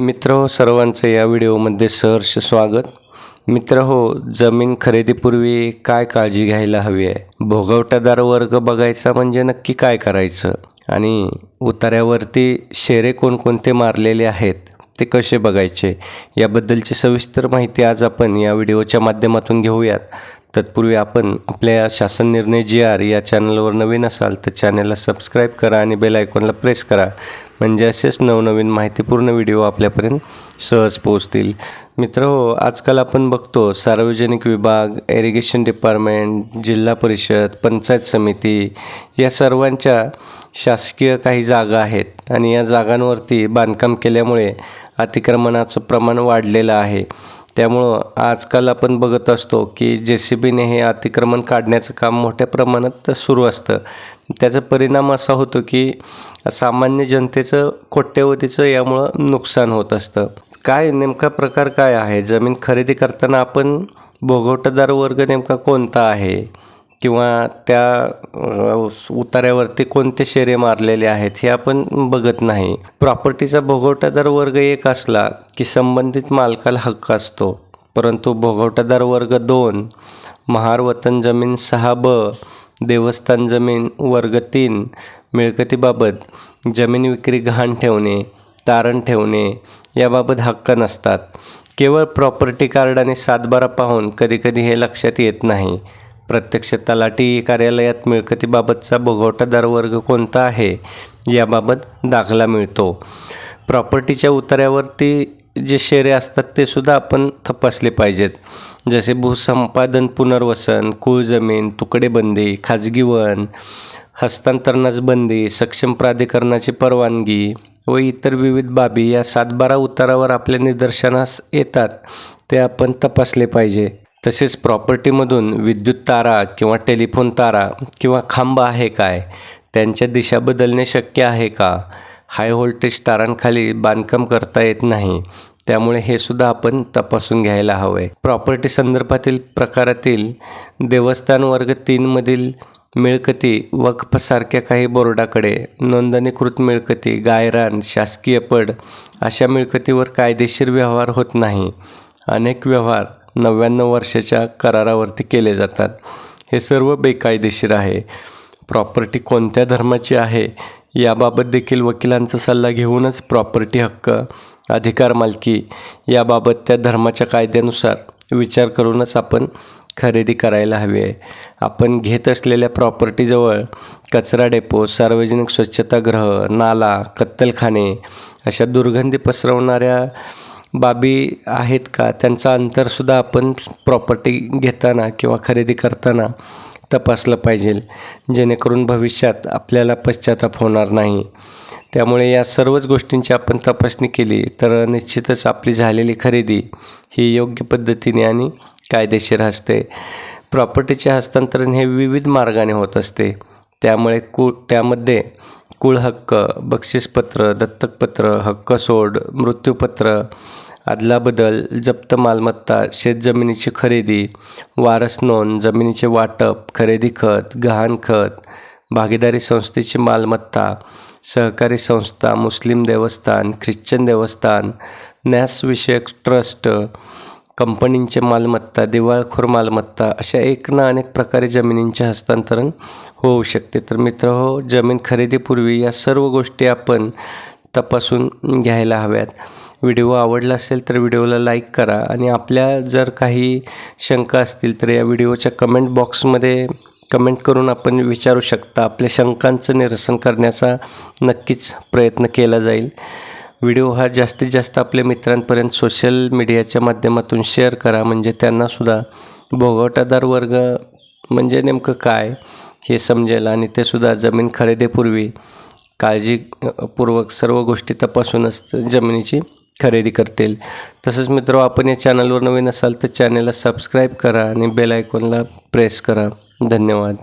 मित्र हो सर्वांचं या व्हिडिओमध्ये सहर्ष स्वागत. मित्र हो जमीन खरेदीपूर्वी काय काळजी घ्यायला हवी आहे? भोगवटादार वर्ग बघायचा म्हणजे नक्की काय करायचं? आणि उतार्यावरती शेरे कोणकोणते मारलेले आहेत ते कसे बघायचे? याबद्दलची सविस्तर माहिती आज आपण या व्हिडिओच्या माध्यमातून घेऊयात. तत्पूर्वी आपण आपल्या शासन निर्णय जी आर या चॅनलवर नवीन असाल तर चॅनलला सबस्क्राईब करा आणि बेल आयकॉनला प्रेस करा. म्हणजे असेच नवनवीन माहितीपूर्ण व्हिडिओ आपल्यापर्यंत सहज पोहोचतील. मित्र हो आजकाल आपण बघतो सार्वजनिक विभाग इरिगेशन डिपार्टमेंट जिल्हा परिषद पंचायत समिती या सर्वांच्या शासकीय काही जागा आहेत. आणि या जागांवरती बांधकाम केल्यामुळे अतिक्रमणाचं प्रमाण वाढलेलं आहे. त्यामुळं आजकाल आपण बघत असतो की जे सी बीने हे अतिक्रमण काढण्याचं काम मोठ्या प्रमाणात सुरू असतं. त्याचा परिणाम असा होतो की सामान्य जनतेचं कोट्यवधीचं यामुळं नुकसान होत असतं. काय नेमका प्रकार काय आहे? जमीन खरेदी करताना आपण भोगवटदार वर्ग नेमका कोणता आहे? किंवा त्या उतार्यावरती कोणते शेरे मारलेले आहेत हे आपण बघत नाही. प्रॉपर्टीचा भोगवटादार वर्ग एक असला की संबंधित मालकाला हक्क असतो. परंतु भोगवटादार वर्ग दोन महार वतन जमीन सहा ब देवस्थान जमीन वर्ग तीन मिळकतीबाबत जमीन विक्री गहाण ठेवणे तारण ठेवणे याबाबत हक्क नसतात. केवळ प्रॉपर्टी कार्ड आणि सातबारा पाहून कधीकधी हे लक्षात येत नाही. प्रत्यक्ष तलाठी कार्यालयात मिळकतीबाबतचा भोगवटादार वर्ग कोणता आहे याबाबत दाखला मिळतो. प्रॉपर्टीच्या उतार्यावरती जे शेरे असतात ते सुद्धा आपण तपासले पाहिजेत. जसे भूसंपादन पुनर्वसन कुळ जमीन तुकडेबंदी खाजगी वन हस्तांतरणास बंदी सक्षम प्राधिकरणाची परवानगी व इतर विविध बाबी या सातबारा उतारावर आपल्या निदर्शनास येतात ते आपण तपासले पाहिजे. तसेच प्रॉपर्टीमधून विद्युत तारा किंवा टेलिफोन तारा किंवा खांब आहे काय? त्यांच्या दिशा बदलणे शक्य आहे का? हाय व्होल्टेज तारांखाली बांधकाम करता येत नाही. त्यामुळे हे सुद्धा आपण तपासून घ्यायला हवं. आहे प्रॉपर्टी संदर्भातील प्रकारातील देवस्थान वर्ग तीनमधील मिळकती वक्फसारख्या काही बोर्डाकडे नोंदणीकृत मिळकती गायरान शासकीय पड अशा मिळकतीवर कायदेशीर व्यवहार होत नाही. अनेक व्यवहार नव्याण्णव वर्षाच्या करारावरती केले जातात. हे सर्व बेकायदेशीर आहे. प्रॉपर्टी कोणत्या धर्माची आहे याबाबत देखील वकिलांचा सल्ला घेऊनच प्रॉपर्टी हक्क अधिकार मालकी याबाबत त्या धर्माच्या कायद्यानुसार विचार करूनच आपण खरेदी करायला हवी आहे. आपण घेत असलेल्या प्रॉपर्टीजवळ कचरा डेपो सार्वजनिक स्वच्छतागृह नाला कत्तलखाने अशा दुर्गंधी पसरवणाऱ्या बाबी आहेत का? त्यांचा अंतरसुद्धा आपण प्रॉपर्टी घेताना किंवा खरेदी करताना तपासलं पाहिजे जेणेकरून भविष्यात आपल्याला पश्चाताप होणार नाही. त्यामुळे या सर्वच गोष्टींची आपण तपासणी केली तर निश्चितच आपली झालेली खरेदी ही योग्य पद्धतीने आणि कायदेशीर असते. प्रॉपर्टीचे हस्तांतरण हे विविध मार्गाने होत असते. त्यामुळे कु त्यामध्ये कुळ हक्क बक्षीसपत्र दत्तकपत्र हक्क सोड मृत्यूपत्र अदलाबदल जप्त मालमत्ता शेतजमिनीची खरेदी वारस नोंद जमिनीचे वाटप खरेदी खत गहाण खत भागीदारी संस्थेची मालमत्ता सहकारी संस्था मुस्लिम देवस्थान ख्रिश्चन देवस्थान न्यासविषयक ट्रस्ट कंपनींचे मालमत्ता दिवाळखोर मालमत्ता अशा एक ना अनेक प्रकारे जमिनींचे हस्तांतरण होऊ शकते. तर मित्र हो जमीन खरेदीपूर्वी या सर्व गोष्टी आपण तपासून घ्यायला हव्यात. व्हिडिओ आवडला असेल तर व्हिडिओला लाईक करा आणि आपल्या जर काही शंका असतील तर या व्हिडिओच्या कमेंट बॉक्समध्ये कमेंट करून आपण विचारू शकता. आपल्या शंकांचं निरसन करण्याचा नक्कीच प्रयत्न केला जाईल. व्हिडिओ हा जास्तीत जास्त आपल्या मित्रांपर्यंत सोशल मीडियाच्या माध्यमातून शेअर करा. म्हणजे त्यांनासुद्धा भोगवटादार वर्ग म्हणजे नेमकं काय? हे समजेल आणि ते सुद्धा जमीन खरेदीपूर्वी काळजीपूर्वक सर्व गोष्टी तपासूनच जमिनीची खरेदी करतील. तसंच मित्र आपण या चॅनलवर नवीन असाल तर चॅनलला सबस्क्राईब करा आणि बेल आयकॉनला प्रेस करा. धन्यवाद.